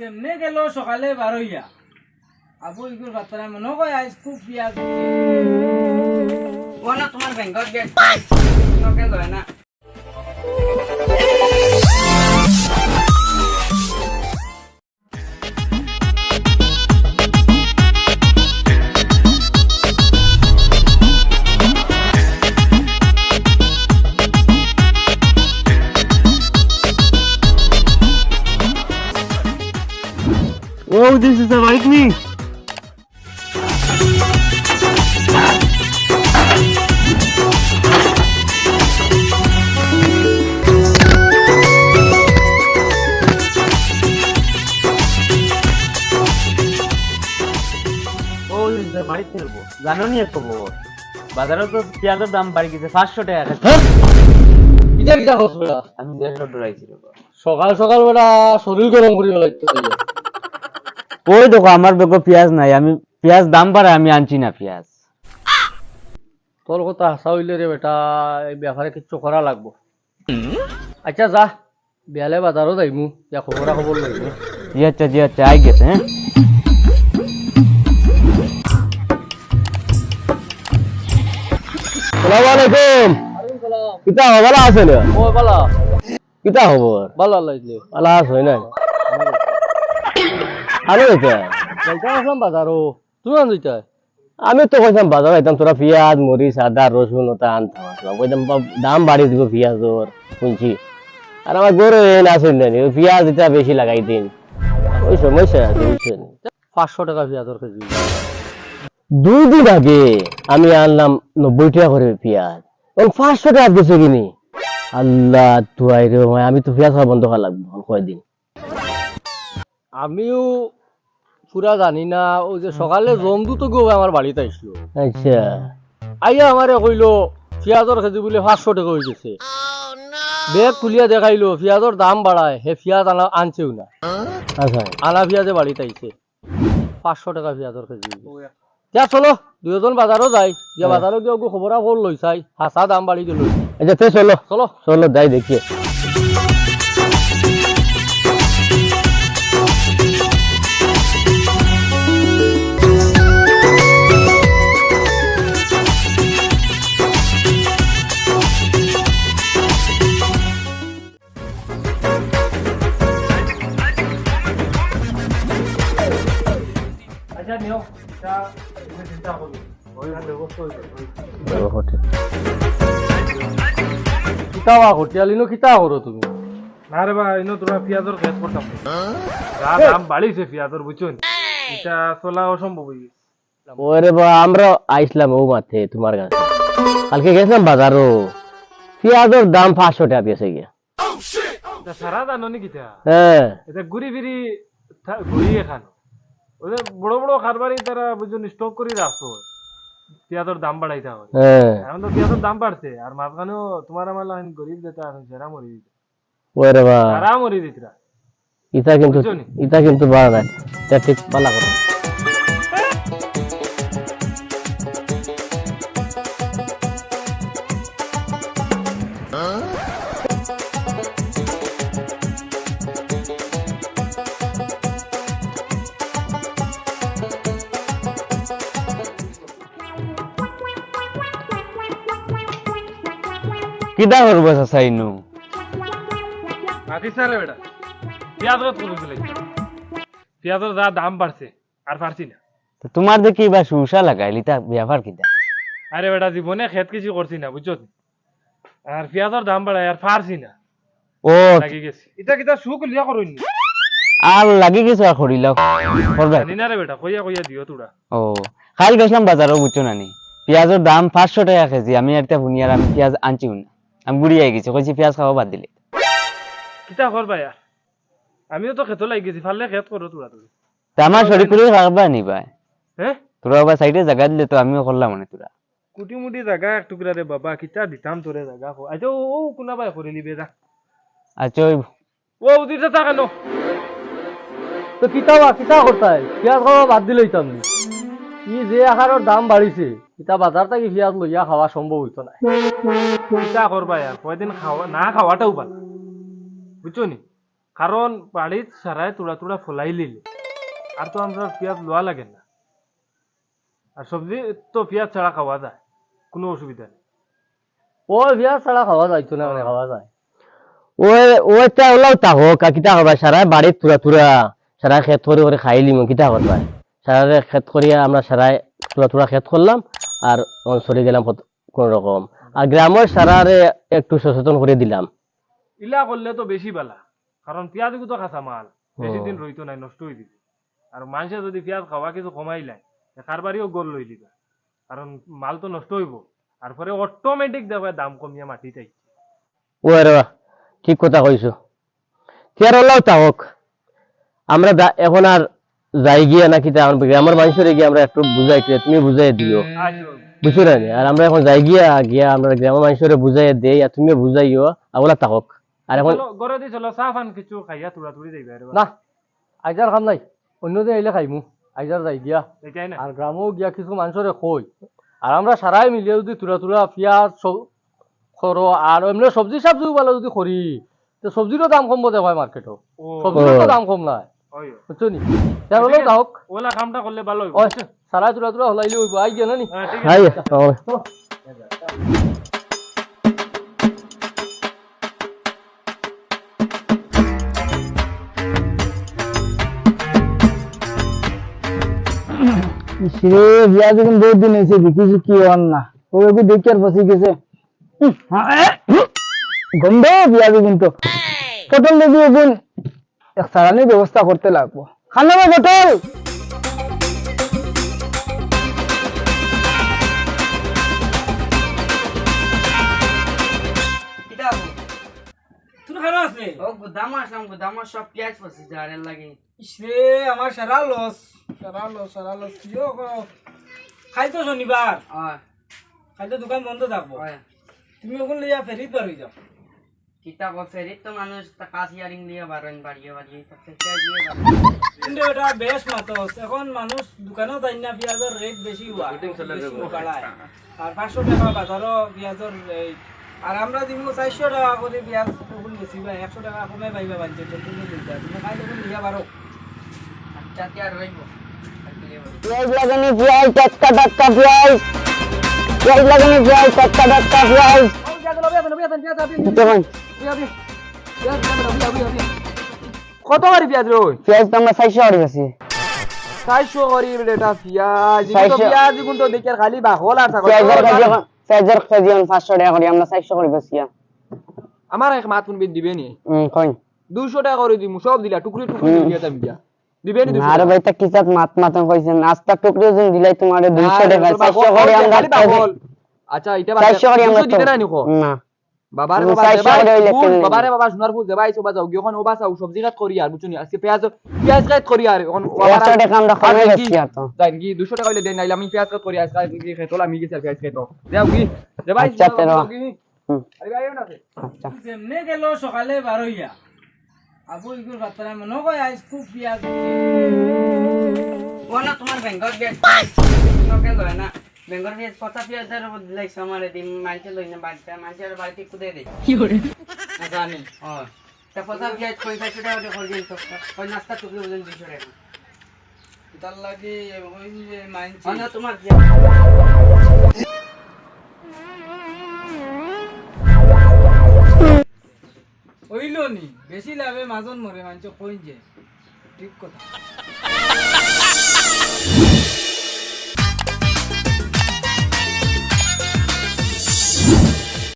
কেমনে গেল সকালে বারোইয়া। আবু ইগুর বাতরা মনে কয় আজ খুব পিয়াজ ও না তোমার ব্যাংকত গেট লয় না। This is the lightning. Oh, this is the white turbo. জানো নি খবর? বাজারে তো পেঁয়াজের দাম বাড়ি গেছে পাঁচশো টাকা বেটা আমি দেড়শো সকাল সকাল বেটা শরীর গরম করি লাগতো ওই দেখো আমার বেগো পেঁয়াজ নাই আমি পেঁয়াজ দাম বাড়ে আমি আনছি না পেঁয়াজ। তোর কথা হাসা হইলে রে বেটা এই ব্যাপারে কিচ্ছু করা লাগবো। আচ্ছা যা বিয়ালে বাজারও যাইমু যা খবরা খবর লাগবে। জি আচ্ছা জি আচ্ছা আই গেছে হ্যাঁ। সালাম আলাইকুম। কিতা খবর আছে রে ও বালা কিতা খবর? ভালো লাগলে। ভালো আছে নাই? ভালো হয়েছে। যাইতা আসলাম বাজারও তুই আন যাইতা আমি তো কইতাম বাজার আইতাম তোরা পেঁয়াজ মরিচ আদা রসুন ওটা আনতাম আসলাম কইতাম দাম বাড়ি দিব পেঁয়াজর শুনছি। আর আমার গরু এন আসেন না পেঁয়াজ এটা বেশি লাগাই দিন। ওই সমস্যা আছে বুঝছেন? পাঁচশো টাকা পেঁয়াজর কেজি দুই দিন আগে আমি আনলাম নব্বই টাকা করে পেঁয়াজ। এখন পাঁচশো টাকা দিছে কিনি। আল্লাহ তুয়াই রে আমি তো পেঁয়াজ খাওয়া বন্ধ করা লাগবে কয়দিন? আমিও পুরা জানি না ওই যে সকালে জমদু তো গো আমার বাড়িতে আইসলো। আচ্ছা। আইয়া আমারে কইলো পেঁয়াজর কেজি বলে পাঁচশো টাকা হয়ে গেছে। বেগ খুলিয়া দেখাইলো পেঁয়াজর দাম বাড়ায় হে পেঁয়াজ আনা আনছেও না। আচ্ছা। আনা পেঁয়াজে বাড়িতে আইছে। পাঁচশো টাকা পেঁয়াজর কেজি যা চলো দুজন বাজারও যাই যে বাজারও গিয়ে খবরা কল লই চাই হাসা দাম বাড়ি গেল। আচ্ছা চলো। চলো। চলো যাই দেখি। কিতাবা ঘটিয়ালিনো কিতা করো তুমি না রে বা ইনো তোরা পেঁয়াজের খেত করতাম যা দাম বাড়িছে পেঁয়াজের বুঝছেন এটা চলা অসম্ভব হয়ে ওরে বা আমরা আইসলাম ও মাঠে তোমার কাছে কালকে গেছিলাম বাজারও পেঁয়াজের দাম পাঁচশো টাকা পেয়েছে গিয়া সারা জানো নাকি হ্যাঁ এটা ঘুরি ফিরি ঘুরিয়ে খান ওদের বড় বড় খারবারি তারা বুঝুন স্টক করে রাখছো পেঁয়াজের দাম বাড়াইতে হবে এখন তো পেঁয়াজের দাম বাড়ছে আর মাঝখানেও তোমার আমার লাইন গরিব যেটা আর সেরা মরি দিতে ওরে বা তারা মরি দিতরা ইটা কিন্তু ইতা ইটা কিন্তু বাড়া নাই। ঠিক পালা করো কিটা করব চাইনু মাতিস না রে বেটা। পেঁয়াজ কত করে দিলে পেঁয়াজের যা দাম বাড়ছে আর পারছি না। তোমার দেখি বা সুসা লাগাইল ইটা ব্যাপার কিটা? আরে বেটা জীবনে খেত কিছু করছি না বুঝছ আর পেঁয়াজের দাম বাড়ায় আর পারছি না। ও লাগি গেছি। এটা কিতা সুখ লিয়া করুন আর লাগি কিছু আর করিল করবে জানি না রে বেটা কইয়া কইয়া দিও তোরা ও কাল গেছিলাম বাজারও বুঝছ নানি। পেঁয়াজের দাম পাঁচশো টাকা কেজি আমি একটা ভুনিয়ার আমি পেঁয়াজ আনছিও না। আমি বুড়ি আই গেছি কইছি পেঁয়াজ খাওয়া বাদ দিলে। কিতা করবা ইয়ার আমিও তো খেতো লাগি গেছি ফাললে খেত করো তোরা তুমি। তা আমার শরীর করে খাবা নিবা হ্যাঁ তোরা আবার সাইডে জায়গা দিলে তো আমিও করলাম মানে তোরা কুটি মুটি জায়গা এক টুকরা রে বাবা কিতা দিতাম তোরে জায়গা কো আচ্ছা ও কোনা বাই করে লিবে যা। আচ্ছা ও উদিতে থাকেন তো কিতাবা কিতা করতাই পেঁয়াজ খাওয়া বাদ দিলে হইতাম নি। ই যে আকারের দাম বাড়িছে কিতা বাজার থেকে পেঁয়াজ লইয়া খাওয়া সম্ভব হইতো না কিতা করবা ইয়ার কয়দিন খাওয়া না খাওয়াটাও ভালো। বুঝছ নি? কারণ বাড়িত সারায় তুড়া তুড়া ফলাই লিলে। আর তো আমরা পেঁয়াজ লোয়া লাগে না। আর সবজি তো পেঁয়াজ ছাড়া খাওয়া যায় কোনো অসুবিধা নেই। ও বিয়া ছাড়া খাওয়া যাইতো না মানে খাওয়া যায়। ওই ওইটা ওলাও তা হোক কিতা হবা সারা বাড়ির তুরা তুরা সারা খেত করে করে খাই লিম কিতা করবা সারা খেত করিয়া আমরা সারাই তুরা তুরা খেত করলাম আর সরে গেলাম কোন রকম আর গ্রামের সারারে একটু সচেতন করে দিলাম। ইলা করলে তো বেশি বালা। কারণ পেঁয়াজ তো খাসা মাল। বেশি দিন রইতো নাই নষ্ট হয়ে দিবে আর মানুষে যদি পেঁয়াজ খাওয়া কিছু কমাই লাই কারবারিও গোল লই দিবা। কারণ মাল তো নষ্ট হইব। আর পরে অটোমেটিক দেখবে দাম কমিয়া মাটি তাই ওই রে ঠিক কথা কইছোতিয়ার ওলাও তা হোক আমরা এখন আর যাই গিয়া না কিতা এখন গ্রামের মানুষের গিয়ে আমরা একটু বুঝাই তুমি বুঝাই দিও। বুঝছ না আর আমরা এখন যাই গিয়া গিয়া আমরা গ্রামের মানুষের বুঝাই দেই আর তুমি বুঝাইও আওলা তা হোক আর এখন ঘরে দিয়ে চলো চাহ কিছু খাইয়া তুড়া তুড়ি যাইবা না আইজার খাম নাই। আইলে খাইমু। আইজার যাই গিয়া। আর গ্রামেও গিয়া কিছু মানুষরে কই আর আমরা সারাই মিলিয়ে যদি তুলা তুলা পিঁয়াজ করো আর এমনি সবজি সবজিও ভালো যদি করি তো সবজিরও দাম কমবো দেখো মার্কেটও সবজিরও দাম কম নাই। হয়। বুঝছ নি তার হলেও দাওক ওলা কামটা করলে ভালো হইব। সারাই তুলা তুলা হলাইলে হইব। আই গিয়া না। হ্যাঁ, ঠিক হাই বিয়া যখন বহুত দিন হয়েছে দেখিছি কি হন না। ও একটু দেখি আর বসে গেছে। হ্যাঁ, গন্ধ বিয়া যখন তো। পটল দেখি এখন এক সারানির ব্যবস্থা করতে লাগবো। খানা বা পটল কিটা হব? তুমি খানো আছে ও গুদাম আসলাম গুদামর সব পেঁয়াজ পড়ছে জারের লাগে। ইসরে আমার সারা লস সারা লস সারা লস। কিও খাইতো শনিবার হয়। খাইতো দোকান বন্ধ থাকব। হয়। তুমি ওখান লিয়া ফেরিত বার হয়ে যাও। কিতা কো ফেরিত তো মানুষ টাকা শিয়ারিং লিয়ে বারেন বাড়িয়ে বাড়িয়ে দিয়ে। কিন্তু এটা বেশ মাতস। এখন মানুষ দোকানেও তাই না পেঁয়াজের রেট বেশি হওয়া বাড়ায়। আর পাঁচশো টাকা বাজারও পেঁয়াজের রেট আর আমরা দিব চারশো টাকা করে পেঁয়াজ ওখান বেশি পাই একশো টাকা কমে পাইবা বাঞ্চে তুমি খাই তখন লিয়া বারো আচ্ছা রইব আর কি পেঁয়াজ লাগানি পেঁয়াজ টাটকা টাটকা পেঁয়াজ। পেঁয়াজ লাগানি পেঁয়াজ টাটকা টাটকা পেঁয়াজ। দিতে পারেন। কত করে পেঁয়াজ রই পেঁয়াজ তো আমরা চারশো করে চারশো করি পেঁয়াজ। পেঁয়াজ তো দেখি খালি বাহল আর পেঁয়াজের পেঁয়াজের কেজি পাঁচশো টাকা করি আমরা চারশো করে বেশি আমার এক মাত কোনবিন দিবে নি? দুশো টাকা করে দিমু সব দিলা টুকরি টুকরি দিয়ে দাম দিয়া আর ভাই তা কিসাত মাত মাতন কইছেন? আস্তা টুকরি ওজন দিলাই তোমার টাকা করে আমরা আচ্ছা এটা করে আমরা দিতে না নিখো? না। বাবারে বাবারে বাবা সোনার ফুল দেবাই সবা যাও। গিয়ে ওবা চাও সবজি কাট করি আর বুঝুনি আজকে পেঁয়াজ পেঁয়াজ কাট করি আর এখন একশো টাকা আমরা কমে বেশি আর তো যাই কি দুশো টাকা হইলে দেন নাইলে আমি পেঁয়াজ কাট করি আজকে কি খেতো আমি গেছি আর পেঁয়াজ খেতো। দেও কি দেবাই আচ্ছা, তেরো। আরে ভাই না আচ্ছা। যেমনে গেল সকালে বার হইয়া আবু ইগুর বাচ্চারা মনে কয় আজ খুব পেঁয়াজ ও না তোমার ব্যাংকত গেট লোকে লয় না। ব্যাংকর পেঁয়াজ পচা পেঁয়াজের উপর দিলাইছে আমার এদিন মানুষে লই না বাড়িতে মানুষের বাড়িতে কুদে দেয় জানি। ও তা পচা পেঁয়াজ কই চারশো টাকা করে দিন তো কই নাস্তা টুকরি ওজন দুশো টাকা। তার লাগি ওই যে মাইনছি। না তোমার পেঁয়াজ হইল নি। বেশি লাভে মাজন মরে মানছ কই যে। ঠিক কথা।